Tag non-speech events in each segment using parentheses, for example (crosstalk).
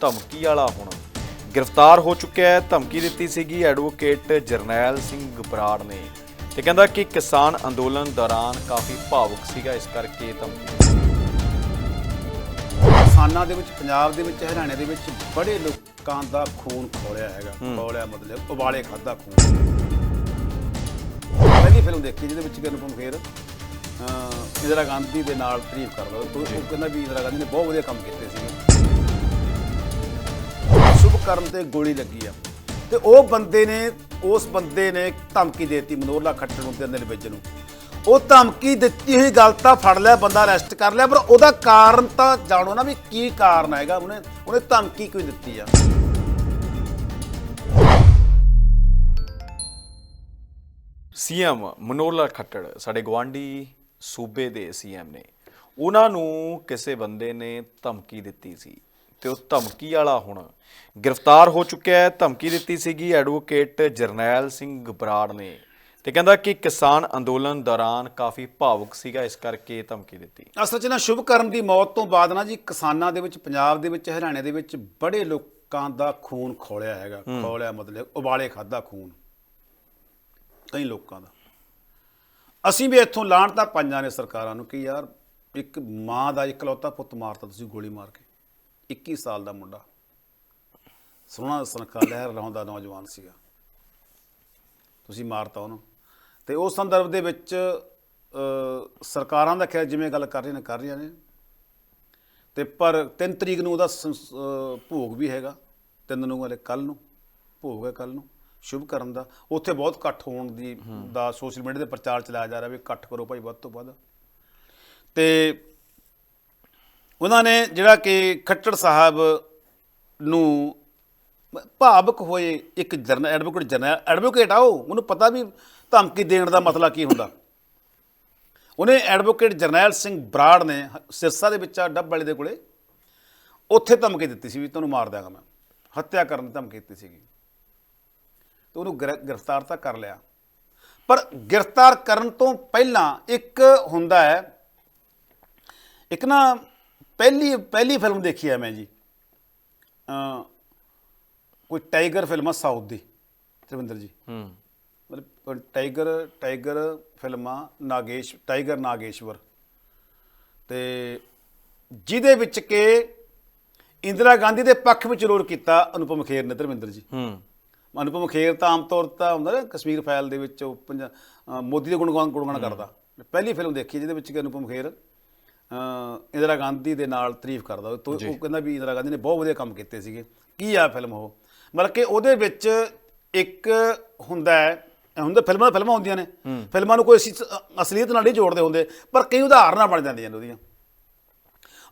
ਧਮਕੀ ਵਾਲਾ ਹੁਣ। ਗ੍ਰਿਫਤਾਰ ਹੋ ਚੁੱਕਿਆ ਹੈ ਧਮਕੀ ਦਿੱਤੀ ਸੀਗੀ ਐਡਵੋਕੇਟ ਜਰਨੈਲ ਸਿੰਘ ਬਰਾੜ ਨੇ। ਤੇ ਕਹਿੰਦਾ ਕਿ ਕਿਸਾਨ ਅੰਦੋਲਨ ਦੌਰਾਨ ਕਾਫੀ ਭਾਵੁਕ ਸੀਗਾ ਇਸ ਕਰਕੇ ਧਮਕੀ। ਕਿਸਾਨਾਂ ਦੇ ਵਿੱਚ ਪੰਜਾਬ ਦੇ ਵਿੱਚ ਹਰਿਆਣੇ ਦੇ ਵਿੱਚ ਬੜੇ ਲੋਕਾਂ ਦਾ ਖੂਨ ਖੋਲਿਆ ਹੈਗਾ। ਖੋਲਿਆ ਮਤਲਬ ਉਬਾਲੇ ਖਾਦਾ ਖੂਨ। ਪਹਿਲੀ ਫਿਲਮ ਦੇਖੀ ਜਿਹਦੇ ਵਿੱਚ ਕਿ ਅਨੁਪਮ ਖੇਰ ਅਹ ਇੰਦਰਾ ਗਾਂਧੀ ਦੇ ਨਾਲ ਤਾਰੀਫ ਕਰਦਾ ਉਹ ਉਹ ਕਹਿੰਦਾ ਵੀ ਇੰਦਰਾ ਗਾਂਧੀ ਨੇ ਬਹੁਤ ਵਧੀਆ ਕੰਮ ਕੀਤੇ ਸੀਗੇ। ਕਰਨ ਤੇ ਗੋਲੀ ਲੱਗੀ ਆ। ਤੇ ਉਹ ਬੰਦੇ ਨੇ, ਉਸ ਬੰਦੇ ਨੇ ਧਮਕੀ ਦੇਤੀ ਮਨੋਰਲਾ ਖੱਟਰ ਨੂੰ ਤੇ ਅਨਿਲ ਵਿਜ ਨੂੰ। ਉਹ ਧਮਕੀ ਦਿੱਤੀ ਹੋਈ ਗੱਲ ਤਾਂ ਫੜ ਲਿਆ, ਬੰਦਾ ਅਰੈਸਟ ਕਰ ਲਿਆ, ਪਰ ਉਹਦਾ ਕਾਰਨ ਤਾਂ ਜਾਣੋ ਨਾ ਵੀ ਕੀ ਕਾਰਨ ਹੈਗਾ। ਉਹਨੇ ਉਹਨੇ ਧਮਕੀ ਕਿਉਂ ਦਿੱਤੀ ਆ? ਸੀਐਮ ਮਨੋਹਰ ਲਾਲ ਖੱਟੜ, ਸਾਡੇ ਗਵਾਂਢੀ ਸੂਬੇ ਦੇ ਸੀਐਮ ਨੇ। ਉਹਨਾਂ ਨੂੰ ਕਿਸੇ ਬੰਦੇ ਨੇ ਧਮਕੀ ਦਿੱਤੀ ਸੀ। ਤੇ ਉਹ ਧਮਕੀ ਵਾਲਾ ਹੁਣ। ਗ੍ਰਿਫਤਾਰ ਹੋ ਚੁੱਕਿਆ ਹੈ ਧਮਕੀ ਦਿੱਤੀ ਸੀਗੀ ਐਡਵੋਕੇਟ ਜਰਨੈਲ ਸਿੰਘ ਬਰਾੜ ਨੇ। ਤੇ ਕਹਿੰਦਾ ਕਿ ਕਿਸਾਨ ਅੰਦੋਲਨ ਦੌਰਾਨ ਕਾਫੀ ਭਾਵੁਕ ਸੀਗਾ ਇਸ ਕਰਕੇ ਧਮਕੀ ਦਿੱਤੀ। ਅਸਲ 'ਚ ਨਾ ਸ਼ੁਭ ਕਰਨ ਦੀ ਮੌਤ ਤੋਂ ਬਾਅਦ ਨਾ ਜੀ ਕਿਸਾਨਾਂ ਦੇ ਵਿੱਚ ਪੰਜਾਬ ਦੇ ਵਿੱਚ ਹਰਿਆਣੇ ਦੇ ਵਿੱਚ ਬੜੇ ਲੋਕਾਂ ਦਾ ਖੂਨ ਖੋਲਿਆ ਹੈਗਾ। ਖੋਲਿਆ ਮਤਲਬ ਉਬਾਲੇ ਖਾਦਾ ਖੂਨ। ਕਈ ਲੋਕਾਂ ਦਾ। ਅਸੀਂ ਵੀ ਇੱਥੋਂ ਲਾਣ ਤਾਂ ਪੰਜਾਂ ਨੇ ਸਰਕਾਰਾਂ ਨੂੰ ਕਿ ਯਾਰ ਇੱਕ ਮਾਂ ਦਾ ਇਕਲੌਤਾ ਪੁੱਤ ਮਾਰਤਾ ਤੁਸੀਂ ਗੋਲੀ ਮਾਰ ਕੇ। 21 ਸਾਲ ਦਾ ਮੁੰਡਾ। ਸੋਹਣਾ ਸੁਨੱਖਾ ਲਹਿਰ ਲਾਉਂਦਾ ਨੌਜਵਾਨ ਸੀਗਾ। ਤੁਸੀਂ ਮਾਰਤਾ ਉਹਨੂੰ। ਤੇ ਉਸ ਸੰਦਰਭ ਦੇ ਵਿੱਚ ਸਰਕਾਰਾਂ ਦਾ ਖੈਰ ਜਿਵੇਂ ਗੱਲ ਕਰ ਰਹੀਆਂ ਨੇ ਕਰ ਰਹੀਆਂ ਨੇ। ਤੇ ਪਰ 3 ਤਰੀਕ ਨੂੰ ਉਹਦਾ ਭੋਗ ਵੀ ਹੈਗਾ। 3 ਨੂੰ ਵਾਲੇ ਕੱਲ ਨੂੰ ਭੋਗ ਹੈ ਕੱਲ ਨੂੰ ਸ਼ੁਭ ਕਰਨ ਦਾ। ਉੱਥੇ ਬਹੁਤ ਇਕੱਠ ਹੋਣ ਦੀ ਦਾ ਸੋਸ਼ਲ ਮੀਡੀਆ ਤੇ ਪ੍ਰਚਾਰ ਚਲਾਇਆ ਜਾ ਰਿਹਾ ਵੀ ਇਕੱਠ ਕਰੋ ਭਾਈ ਵੱਧ ਤੋਂ ਵੱਧ। ਤੇ ਉਹਨਾਂ ਨੇ ਜਿਹੜਾ ਕਿ ਖੱਟੜ ਸਾਹਿਬ ਨੂੰ ਭਾਵਕ ਹੋਏ ਇੱਕ ਜਰਨਲ ਐਡਵੋਕੇਟ ਜਰਨਲ ਐਡਵੋਕੇਟ ਆ ਉਹ ਉਹਨੂੰ ਪਤਾ ਵੀ ਧਮਕੀ ਦੇਣ ਦਾ ਮਸਲਾ ਕੀ ਹੁੰਦਾ। ਉਹਨੇ ਐਡਵੋਕੇਟ ਜਰਨੈਲ ਸਿੰਘ ਬਰਾੜ ਨੇ ਸਿਰਸਾ ਦੇ ਵਿੱਚ ਆ, ਡੱਬ ਵਾਲੇ ਦੇ ਕੋਲੇ, ਉੱਥੇ ਧਮਕੀ ਦਿੱਤੀ ਸੀ ਵੀ ਤੁਹਾਨੂੰ ਮਾਰ ਦਿਆਂਗਾ ਮੈਂ। ਹੱਤਿਆ ਕਰਨ ਦੀ ਧਮਕੀ ਦਿੱਤੀ ਸੀਗੀ। ਤੇ ਉਹਨੂੰ ਗ੍ਰਿ- ਗ੍ਰਿਫਤਾਰ ਤਾਂ ਕਰ ਲਿਆ। ਪਰ ਗ੍ਰਿਫਤਾਰ ਕਰਨ ਤੋਂ ਪਹਿਲਾਂ ਇੱਕ ਹੁੰਦਾ ਹੈ, ਇੱਕ ਨਾ ਪਹਿਲੀ ਪਹਿਲੀ ਫਿਲਮ ਦੇਖੀ ਹੈ ਮੈਂ ਜੀ। ਅ ਕੋਈ ਟਾਈਗਰ ਫਿਲਮ ਆ ਸਾਊਥ ਦੀ ਤਰਵਿੰਦਰ ਜੀ। ਹੂੰ। ਮਤਲਬ ਟਾਈਗਰ ਟਾਈਗਰ ਫਿਲਮਾਂ ਨਾਗੇਸ਼ ਟਾਈਗਰ ਨਾਗੇਸ਼ਵਰ। ਤੇ ਜਿਹਦੇ ਵਿੱਚ ਕਿ ਇੰਦਰਾ ਗਾਂਧੀ ਦੇ ਪੱਖ ਵਿੱਚ ਰੋਲ ਕੀਤਾ ਅਨੁਪਮ ਖੇਰ ਨੇ ਧਰਮਿੰਦਰ ਜੀ। ਹੂੰ। ਅਨੁਪਮ ਖੇਰ ਤਾਂ ਆਮ ਤੌਰ ਤਾਂ ਹੁੰਦਾ ਨਾ ਕਸ਼ਮੀਰ ਫਾਈਲ ਦੇ ਵਿੱਚ ਮੋਦੀ ਦੇ ਗੁਣਗਾਨ ਗੁਣਗਾਨ ਕਰਦਾ। ਪਹਿਲੀ ਫਿਲਮ ਦੇਖੀ ਜਿਹਦੇ ਵਿੱਚ ਕਿ ਅਨੁਪਮ ਖੇਰ ਇੰਦਰਾ ਗਾਂਧੀ ਦੇ ਨਾਲ ਤਾਰੀਫ ਕਰਦਾ ਉਹ। ਕਹਿੰਦਾ ਵੀ ਇੰਦਰਾ ਗਾਂਧੀ ਨੇ ਬਹੁਤ ਵਧੀਆ ਕੰਮ ਕੀਤੇ ਸੀਗੇ। ਕੀ ਆ ਫਿਲਮ ਉਹ? ਮਤਲਬ ਕਿ ਉਹਦੇ ਵਿੱਚ ਇੱਕ ਹੁੰਦਾ ਹੈ ਹੁੰਦਾ ਫਿਲਮਾਂ ਫਿਲਮਾਂ ਹੁੰਦੀਆਂ ਨੇ। ਫਿਲਮਾਂ ਨੂੰ ਕੋਈ ਅਸਲੀਅਤ ਨਾਲ ਨਹੀਂ ਜੋੜਦੇ ਹੁੰਦੇ ਪਰ ਕਈ ਉਦਾਹਰਨਾਂ ਬਣ ਜਾਂਦੀਆਂ ਨੇ ਉਹਦੀਆਂ।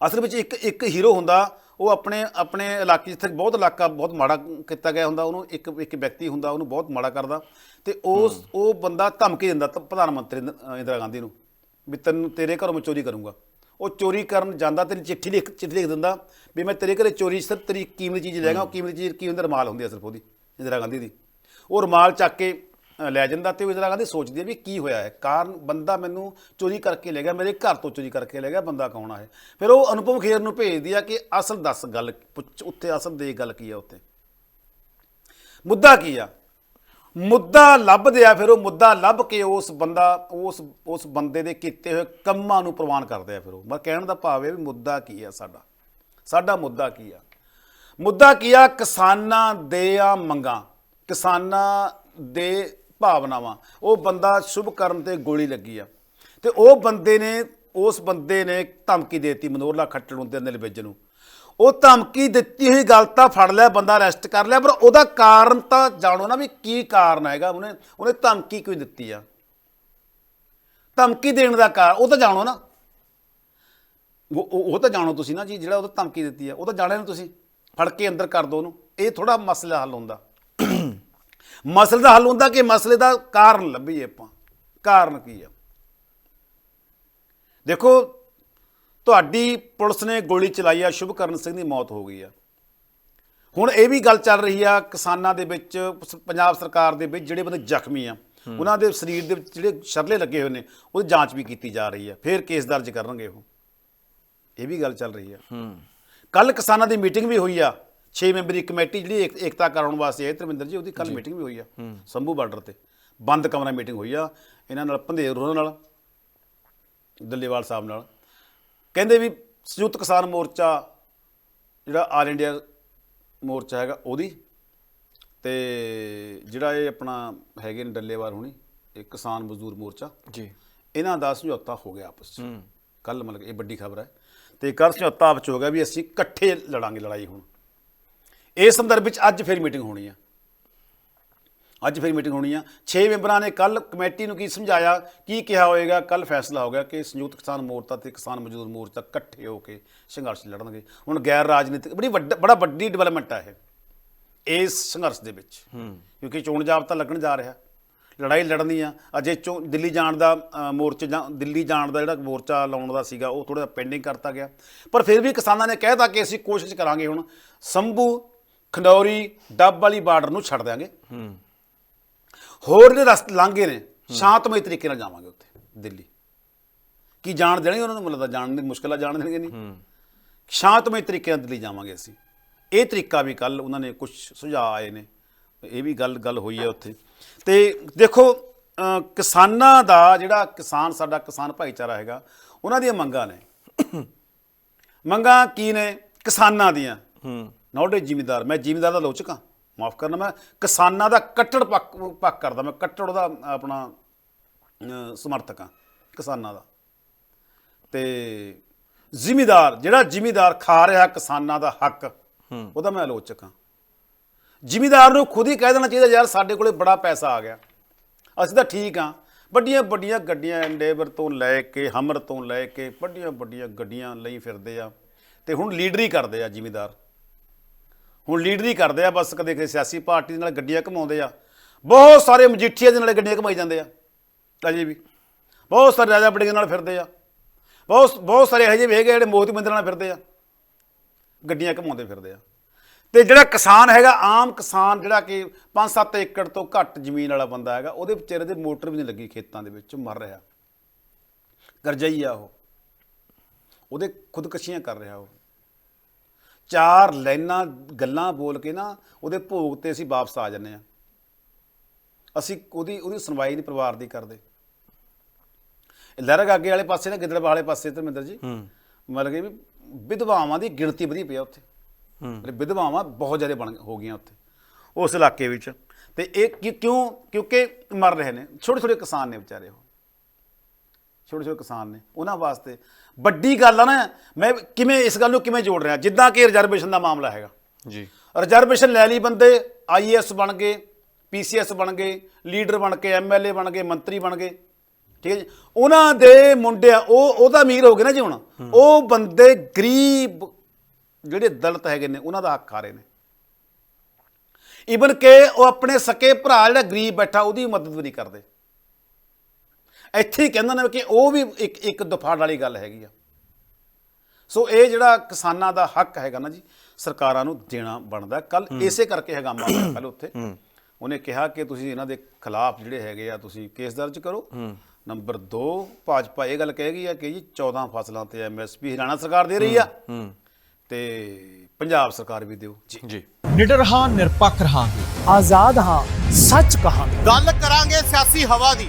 ਅਸਲ ਵਿੱਚ ਇੱਕ ਇੱਕ ਹੀਰੋ ਹੁੰਦਾ ਉਹ ਆਪਣੇ ਆਪਣੇ ਇਲਾਕੇ ਜਿੱਥੇ ਬਹੁਤ ਇਲਾਕਾ ਬਹੁਤ ਮਾੜਾ ਕੀਤਾ ਗਿਆ ਹੁੰਦਾ ਉਹਨੂੰ ਇੱਕ ਇੱਕ ਵਿਅਕਤੀ ਹੁੰਦਾ ਉਹਨੂੰ ਬਹੁਤ ਮਾੜਾ ਕਰਦਾ। ਤੇ ਉਸ ਉਹ ਬੰਦਾ ਧਮਕੀ ਦਿੰਦਾ ਪ੍ਰਧਾਨ ਮੰਤਰੀ ਇੰਦਰਾ ਗਾਂਧੀ ਨੂੰ ਵੀ ਤੈਨੂੰ ਤੇਰੇ ਘਰੋਂ ਮੈਂ ਚੋਰੀ ਕਰੂੰਗਾ। ਉਹ ਚੋਰੀ ਕਰਨ ਜਾਂਦਾ, ਤੇਰੀ ਚਿੱਠੀ ਲਿਖ ਚਿੱਠੀ ਲਿਖ ਦਿੰਦਾ ਵੀ ਮੈਂ ਤੇਰੇ ਘਰੇ ਚੋਰੀ ਸਿਰ ਤੇਰੀ ਕੀਮਤੀ ਚੀਜ਼ ਲੈ ਗਿਆ, ਉਹ ਕੀਮਤੀ ਚੀਜ਼ ਕੀ ਹੁੰਦਾ? ਰਮਾਲ ਹੁੰਦੀ ਆ ਸਿਰਫ ਉਹਦੀ, ਇੰਦਰਾ ਗਾਂਧੀ ਦੀ। ਉਹ ਰਮਾਲ ਚੱਕ ਕੇ ਲੈ ਜਾਂਦਾ ਤੇ ਉਹ ਇੰਦਰਾ ਗਾਂਧੀ ਸੋਚਦੀ ਹੈ ਵੀ ਕੀ ਹੋਇਆ ਹੈ। ਕਾਰਨ ਬੰਦਾ ਮੈਨੂੰ ਚੋਰੀ ਕਰਕੇ ਲੈ ਗਿਆ, ਮੇਰੇ ਘਰ ਤੋਂ ਚੋਰੀ ਕਰਕੇ ਲੈ ਗਿਆ, ਬੰਦਾ ਕੌਣ ਆ ਹੈ ਫਿਰ ਉਹ ਅਨੁਪਮ ਖੇਰ ਨੂੰ ਭੇਜਦੀ ਆ ਕਿ ਅਸਲ ਦੱਸ ਗੱਲ, ਪੁੱਛ- ਉੱਥੇ ਅਸਲ ਦੇ ਗੱਲ ਕੀ ਆ ਉੱਥੇ? ਮੁੱਦਾ ਕੀ ਆ? ਮੁੱਦਾ ਲੱਭਦੇ ਆ ਫਿਰ ਉਹ ਮੁੱਦਾ ਲੱਭ ਕੇ ਉਸ ਬੰਦਾ, ਉਸ ਉਸ ਬੰਦੇ ਦੇ ਕੀਤੇ ਹੋਏ ਕੰਮਾਂ ਨੂੰ ਪ੍ਰਵਾਨ ਕਰਦੇ ਆ ਫਿਰ ਉਹ। ਮੈਂ ਕਹਿਣ ਦਾ ਭਾਵ ਹੈ ਵੀ ਮੁੱਦਾ ਕੀ ਆ ਸਾਡਾ? ਸਾਡਾ ਮੁੱਦਾ ਕੀ ਆ? ਮੁੱਦਾ ਕੀ ਆ? ਕਿਸਾਨਾਂ ਦੇ ਆ ਮੰਗਾਂ, ਕਿਸਾਨਾਂ ਦੇ ਭਾਵਨਾਵਾਂ। ਉਹ ਬੰਦਾ ਸ਼ੁਭ ਕਰਨ ਤੇ ਗੋਲੀ ਲੱਗੀ ਆ। ਤੇ ਉਹ ਬੰਦੇ ਨੇ, ਉਸ ਬੰਦੇ ਨੇ ਧਮਕੀ ਦੇਤੀ ਮਨੋਰਲਾ ਖੱਟੜ ਨੂੰ ਤੇ ਅਨਿਲ ਨੂੰ। ਉਹ ਧਮਕੀ ਦਿੱਤੀ ਹੋਈ ਗੱਲ ਤਾਂ ਫੜ ਲਿਆ, ਬੰਦਾ ਅਰੈਸਟ ਕਰ ਲਿਆ, ਪਰ ਉਹਦਾ ਕਾਰਨ ਤਾਂ ਜਾਣੋ ਨਾ ਵੀ ਕੀ ਕਾਰਨ ਹੈਗਾ। ਉਹਨੇ ਉਹਨੇ ਧਮਕੀ ਕਿਉਂ ਦਿੱਤੀ ਆ? ਧਮਕੀ ਦੇਣ ਦਾ ਕਾਰਨ, ਉਹ ਤਾਂ ਜਾਣੋ ਨਾ। ਉਹ ਤਾਂ ਜਾਣੋ ਤੁਸੀਂ ਨਾ ਜੀ, ਜਿਹੜਾ ਉਹਦਾ ਧਮਕੀ ਦਿੱਤੀ ਆ, ਉਹ ਤਾਂ ਜਾਣਿਆ ਨਾ ਤੁਸੀਂ। ਫੜ ਕੇ ਅੰਦਰ ਕਰ ਦੋ ਉਹਨੂੰ। ਇਹ ਥੋੜਾ ਮਸਲਾ ਹੱਲ ਹੁੰਦਾ। ਮਸਲੇ ਦਾ ਹੱਲ ਹੁੰਦਾ ਕਿ ਮਸਲੇ ਦਾ ਕਾਰਨ ਲੱਭੀਏ ਆਪਾਂ। ਕਾਰਨ ਕੀ ਆ? ਦੇਖੋ ਤੁਹਾਡੀ ਪੁਲਿਸ ਨੇ ਗੋਲੀ ਚਲਾਈ ਆ ਸ਼ੁਭਕਰਨ ਸਿੰਘ ਦੀ ਮੌਤ ਹੋ ਗਈ ਆ। ਹੁਣ ਇਹ ਵੀ ਗੱਲ ਚੱਲ ਰਹੀ ਆ ਕਿਸਾਨਾਂ ਦੇ ਵਿੱਚ ਪੰਜਾਬ ਸਰਕਾਰ ਦੇ ਵਿੱਚ ਜਿਹੜੇ ਬੰਦੇ ਜ਼ਖਮੀ ਆ ਉਹਨਾਂ ਦੇ ਸਰੀਰ ਦੇ ਵਿੱਚ ਜਿਹੜੇ ਸ਼ਰਲੇ ਲੱਗੇ ਹੋਏ ਨੇ ਉਹਦੀ ਜਾਂਚ ਵੀ ਕੀਤੀ ਜਾ ਰਹੀ ਆ। ਫਿਰ ਕੇਸ ਦਰਜ ਕਰਨਗੇ ਉਹ। ਇਹ ਵੀ ਗੱਲ ਚੱਲ ਰਹੀ ਆ। ਕੱਲ ਕਿਸਾਨਾਂ ਦੀ ਮੀਟਿੰਗ ਵੀ ਹੋਈ ਆ 6 ਮੈਂਬਰੀ ਕਮੇਟੀ ਜਿਹੜੀ ਏਕ- ਏਕਤਾ ਕਰਾਉਣ ਵਾਸਤੇ ਹੈ ਧਰਮਿੰਦਰ ਜੀ ਉਹਦੀ ਕੱਲ ਮੀਟਿੰਗ ਵੀ ਹੋਈ ਆ ਸੰਭੂ ਬਾਰਡਰ ਤੇ। ਬੰਦ ਕਮਰਾ ਮੀਟਿੰਗ ਹੋਈ ਆ ਇਹਨਾਂ ਨਾਲ ਪੰਧੇਰ ਉਹਨਾਂ ਨਾਲ ਦੱਲੇਵਾਲ ਸਾਹਿਬ ਨਾਲ। ਕਹਿੰਦੇ ਵੀ ਸੰਯੁਕਤ ਕਿਸਾਨ ਮੋਰਚਾ ਜਿਹੜਾ ਆਲ ਇੰਡੀਆ ਮੋਰਚਾ ਹੈਗਾ ਉਹਦੀ ਤੇ ਜਿਹੜਾ ਇਹ ਆਪਣਾ ਹੈਗੇ ਨੇ ਡੱਲੇਵਾਲ ਹੁਣੀ ਇਹ ਕਿਸਾਨ ਮਜ਼ਦੂਰ ਮੋਰਚਾ। ਜੀ। ਇਹਨਾਂ ਦਾ ਸਮਝੌਤਾ ਹੋ ਗਿਆ ਆਪਸ ਵਿੱਚ ਕੱਲ ਮਤਲਬ ਇਹ ਵੱਡੀ ਖਬਰ ਹੈ। ਤੇ ਕੱਲ ਸਮਝੌਤਾ ਆਪਸ 'ਚ ਹੋ ਗਿਆ ਵੀ ਅਸੀਂ ਇਕੱਠੇ ਲੜਾਂਗੇ ਲੜਾਈ ਹੁਣ। ਇਸ ਸੰਦਰਭ ਵਿੱਚ ਅੱਜ ਫਿਰ ਮੀਟਿੰਗ ਹੋਣੀ ਆ। ਅੱਜ ਫਿਰ ਮੀਟਿੰਗ ਹੋਣੀ ਆ। 6 ਮੈਂਬਰਾਂ ਨੇ ਕੱਲ ਕਮੇਟੀ ਨੂੰ ਕੀ ਸਮਝਾਇਆ? ਕੀ ਕਿਹਾ ਹੋਏਗਾ? ਕੱਲ ਫੈਸਲਾ ਹੋ ਗਿਆ ਕਿ ਸੰਯੁਕਤ ਕਿਸਾਨ ਮੋਰਚਾ ਤੇ ਕਿਸਾਨ ਮਜ਼ਦੂਰ ਮੋਰਚਾ ਇਕੱਠੇ ਹੋ ਕੇ ਸੰਘਰਸ਼ ਲੜਨਗੇ। ਹੁਣ ਗੈਰ ਰਾਜਨੀਤਿਕ ਬੜੀ ਵੱਡਾ ਬੜਾ ਵੱਡੀ ਡਿਵੈਲਪਮੈਂਟ ਹੈ ਇਹ। ਇਸ ਸੰਘਰਸ਼ ਦੇ ਵਿੱਚ। ਕਿਉਂਕਿ ਚੋਣ ਜਾਬਤਾ ਲੱਗਣ ਜਾ ਰਿਹਾ। ਲੜਾਈ ਲੜਨੀ ਆ। ਅਜੇ ਚੋਂ ਦਿੱਲੀ ਜਾਣ ਦਾ ਮੋਰਚੇ ਜਾਂ ਦਿੱਲੀ ਜਾਣ ਦਾ ਜਿਹੜਾ ਮੋਰਚਾ ਲਾਉਣ ਦਾ ਸੀਗਾ ਉਹ ਥੋੜਾ ਪੈਂਡਿੰਗ ਕਰਤਾ ਗਿਆ। ਪਰ ਫਿਰ ਵੀ ਕਿਸਾਨਾਂ ਨੇ ਕਹਿਤਾ ਕਿ ਅਸੀਂ ਕੋਸ਼ਿਸ਼ ਕਰਾਂਗੇ ਹੁਣ ਸੰਭੂ ਖੰਡੌਰੀ ਡੱਬ ਵਾਲੀ ਬਾਰਡਰ ਨੂੰ ਛੱਡ ਦਿਆਂਗੇ। ਹੋਰ ਜਿਹੜੇ ਰਸਤੇ ਲਾਂਘੇ ਨੇ ਸ਼ਾਂਤਮਈ ਤਰੀਕੇ ਨਾਲ ਜਾਵਾਂਗੇ ਉੱਥੇ ਦਿੱਲੀ। ਕੀ ਜਾਣ ਦੇਣਗੇ ਉਹਨਾਂ ਨੂੰ? ਲੱਗਦਾ ਜਾਣ ਦੀ ਮੁਸ਼ਕਿਲ ਆ ਜਾਣ ਦੇਣਗੇ ਨਹੀਂ। ਸ਼ਾਂਤਮਈ ਤਰੀਕੇ ਨਾਲ ਦਿੱਲੀ ਜਾਵਾਂਗੇ ਅਸੀਂ। ਇਹ ਤਰੀਕਾ ਵੀ ਕੱਲ ਉਹਨਾਂ ਨੇ ਕੁਝ ਸੁਝਾਅ ਆਏ ਨੇ। ਇਹ ਵੀ ਗੱਲ ਗੱਲ ਹੋਈ ਹੈ ਉੱਥੇ। ਤੇ ਦੇਖੋ ਕਿਸਾਨਾਂ ਦਾ ਜਿਹੜਾ ਕਿਸਾਨ ਸਾਡਾ ਕਿਸਾਨ ਭਾਈਚਾਰਾ ਹੈਗਾ ਉਹਨਾਂ ਦੀਆਂ ਮੰਗਾਂ ਨੇ। ਮੰਗਾਂ ਕੀ ਨੇ? ਕਿਸਾਨਾਂ ਦੀਆਂ। ਹੂੰ। ਨਾਟ ਏ ਜ਼ਿਮੀਦਾਰ ਮੈਂ ਜ਼ਿਮੀਦਾਰ ਦਾ ਲੋਚਕ ਹਾਂ। ਮਾਫ ਕਰਨਾ ਮੈਂ ਕਿਸਾਨਾਂ ਦਾ ਕੱਟੜ ਪੱਕ ਪੱਕ ਕਰਦਾ ਮੈਂ ਕੱਟੜ ਦਾ ਆਪਣਾ ਸਮਰਥਕ ਹਾਂ ਕਿਸਾਨਾਂ ਦਾ। ਤੇ ਜ਼ਿਮੀਦਾਰ ਜਿਹੜਾ ਜ਼ਿਮੀਦਾਰ ਖਾ ਰਿਹਾ ਕਿਸਾਨਾਂ ਦਾ ਹੱਕ ਉਹਦਾ ਮੈਂ ਆਲੋਚਕ ਹਾਂ। ਜ਼ਿਮੀਦਾਰ ਨੂੰ ਖੁਦ ਹੀ ਕਹਿ ਦੇਣਾ ਚਾਹੀਦਾ ਯਾਰ ਸਾਡੇ ਕੋਲੇ ਬੜਾ ਪੈਸਾ ਆ ਗਿਆ। ਅਸੀਂ ਤਾਂ ਠੀਕ ਹਾਂ। ਵੱਡੀਆਂ ਵੱਡੀਆਂ ਗੱਡੀਆਂ ਐਂਡੇਵਰ ਤੋਂ ਲੈ ਕੇ ਹਮਰ ਤੋਂ ਲੈ ਕੇ ਵੱਡੀਆਂ ਵੱਡੀਆਂ ਗੱਡੀਆਂ ਲਈ ਫਿਰਦੇ ਆ। ਤੇ ਹੁਣ ਲੀਡਰੀ ਕਰਦੇ ਆ ਜ਼ਿਮੀਦਾਰ। ਹੁਣ ਲੀਡਰੀ ਕਰਦੇ ਆ, ਬਸ ਕਦੇ ਕਿਸੇ ਸਿਆਸੀ ਪਾਰਟੀ ਦੇ ਨਾਲ ਗੱਡੀਆਂ ਘਮਾਉਂਦੇ ਆ। ਬਹੁਤ ਸਾਰੇ ਮਜੀਠੀਆ ਦੇ ਨਾਲ ਗੱਡੀਆਂ ਘਮਾਈ ਜਾਂਦੇ ਆ ਅਜੇ ਵੀ। ਬਹੁਤ ਸਾਰੇ ਰਾਜਾ ਬੜੀਆਂ ਨਾਲ ਫਿਰਦੇ ਆ। ਬਹੁਤ ਬਹੁਤ ਸਾਰੇ ਇਹੋ ਜਿਹੇ ਵੀ ਹੈਗੇ ਜਿਹੜੇ ਮੋਤੀ ਮੰਦਰਾਂ ਨਾਲ ਫਿਰਦੇ ਆ, ਗੱਡੀਆਂ ਘਮਾਉਂਦੇ ਫਿਰਦੇ ਆ। ਤੇ ਜਿਹੜਾ ਕਿਸਾਨ ਹੈਗਾ, ਆਮ ਕਿਸਾਨ ਜਿਹੜਾ ਕਿ 5-7 ਏਕੜ ਤੋਂ ਘੱਟ ਜ਼ਮੀਨ ਵਾਲਾ ਬੰਦਾ ਹੈਗਾ, ਉਹਦੇ ਵਿਚਾਰੇ ਦੇ ਮੋਟਰ ਵੀ ਨਹੀਂ ਲੱਗੀ, ਖੇਤਾਂ ਦੇ ਵਿੱਚ ਮਰ ਰਿਹਾ। ਕਰਜ਼ਈ ਆ ਉਹ। ਉਹਦੇ ਖੁਦਕਸ਼ੀਆਂ ਕਰ ਰਿਹਾ ਉਹ। ਚਾਰ ਲਾਈਨਾਂ ਗੱਲਾਂ ਬੋਲ ਕੇ ਨਾ ਉਹਦੇ ਭੋਗ ਤੇ ਅਸੀਂ ਵਾਪਸ ਆ ਜੰਨੇ ਆ ਅਸੀਂ ਉਹਦੀ ਉਹਦੀ ਸੁਣਵਾਈ ਨਹੀਂ ਪਰਿਵਾਰ ਦੀ ਕਰਦੇ। ਲਹਿਰਾ ਗਾਗੇ ਵਾਲੇ ਪਾਸੇ ਨਾ ਗਿੱਦੜ ਵਾਲੇ ਪਾਸੇ ਧਰਮਿੰਦਰ ਜੀ। ਮਤਲਬ ਕਿ ਵੀ ਵਿਧਵਾਵਾਂ ਦੀ ਗਿਣਤੀ ਵਧੀ ਪਈ ਆ ਉੱਥੇ। ਮਤਲਬ ਵਿਧਵਾਵਾਂ ਬਹੁਤ ਜ਼ਿਆਦਾ ਬਣ ਹੋ ਗਈਆਂ ਉੱਥੇ ਉਸ ਇਲਾਕੇ ਵਿੱਚ। ਤੇ ਇਹ ਕਿਉਂ ਕਿਉਂਕਿ ਮਰ ਰਹੇ ਨੇ। ਛੋਟੇ ਛੋਟੇ ਕਿਸਾਨ ਨੇ ਵਿਚਾਰੇ ਉਹ। ਛੋਟੇ ਛੋਟੇ ਕਿਸਾਨ ਨੇ ਉਹਨਾਂ ਵਾਸਤੇ। ਵੱਡੀ ਗੱਲ ਆ ਨਾ ਮੈਂ ਕਿਵੇਂ ਇਸ ਗੱਲ ਨੂੰ ਕਿਵੇਂ ਜੋੜ ਰਿਹਾ? ਜਿੱਦਾਂ ਕਿ ਰਿਜ਼ਰਵੇਸ਼ਨ ਦਾ ਮਾਮਲਾ ਹੈਗਾ। ਜੀ। ਰਿਜ਼ਰਵੇਸ਼ਨ ਲੈ ਲਈ ਬੰਦੇ ਆਈਐਸ ਬਣ ਗਏ ਪੀਸੀਐਸ ਬਣ ਗਏ ਲੀਡਰ ਬਣ ਕੇ ਐਮਐਲਏ ਬਣ ਗਏ ਮੰਤਰੀ ਬਣ ਗਏ। ਠੀਕ ਹੈ ਜੀ? ਉਹਨਾਂ ਦੇ ਮੁੰਡਿਆਂ ਉਹ ਉਹਦਾ ਅਮੀਰ ਹੋ ਗਏ ਨਾ ਜੀ ਹੁਣ। ਉਹ ਬੰਦੇ ਗਰੀਬ ਜਿਹੜੇ ਦਲਿਤ ਹੈਗੇ ਨੇ ਉਹਨਾਂ ਦਾ ਹੱਕ ਖਾ ਰਹੇ ਨੇ। ਇਵਨ ਕਿ ਉਹ ਆਪਣੇ ਸਕੇ ਭਰਾ ਜਿਹੜਾ ਗਰੀਬ ਬੈਠਾ ਉਹਦੀ ਮਦਦ ਵੀ ਨਹੀਂ ਕਰਦੇ। ਇੱਥੇ ਹੀ ਕਹਿੰਦੇ ਨੇ ਕਿ ਉਹ ਵੀ ਇੱਕ ਇੱਕ ਦਫਾੜ ਵਾਲੀ ਗੱਲ ਹੈਗੀ ਆ। ਸੋ ਇਹ ਜਿਹੜਾ ਕਿਸਾਨਾਂ ਦਾ ਹੱਕ ਹੈਗਾ ਨਾ ਜੀ ਸਰਕਾਰਾਂ ਨੂੰ ਦੇਣਾ ਬਣਦਾ। ਕੱਲ ਇਸੇ ਕਰਕੇ ਹਗਾਮਾ ਹੋਇਆ (coughs) ਕੱਲ ਉੱਥੇ। ਉਹਨੇ ਕਿਹਾ ਕਿ ਤੁਸੀਂ ਇਹਨਾਂ ਦੇ ਖਿਲਾਫ ਜਿਹੜੇ ਹੈਗੇ ਆ ਤੁਸੀਂ ਕੇਸ ਦਰਜ ਕਰੋ। ਨੰਬਰ 2 ਭਾਜਪਾ ਇਹ ਗੱਲ ਕਹੇਗੀ ਆ ਕਿ ਜੀ 14 ਫਸਲਾਂ ਤੇ ਐਮਐਸਪੀ ਹਰਿਆਣਾ ਸਰਕਾਰ ਦੇ ਰਹੀ ਆ। ਤੇ ਪੰਜਾਬ ਸਰਕਾਰ ਵੀ ਦਿਓ। ਜੀ। ਜੀ। ਨਿਡਰ ਹਾਂ ਨਿਰਪੱਖ ਰਹਾਂਗੇ। ਆਜ਼ਾਦ ਹਾਂ ਸੱਚ ਕਹਾਂਗੇ। ਗੱਲ ਕਰਾਂਗੇ ਸਿਆਸੀ ਹਵਾ ਦੀ।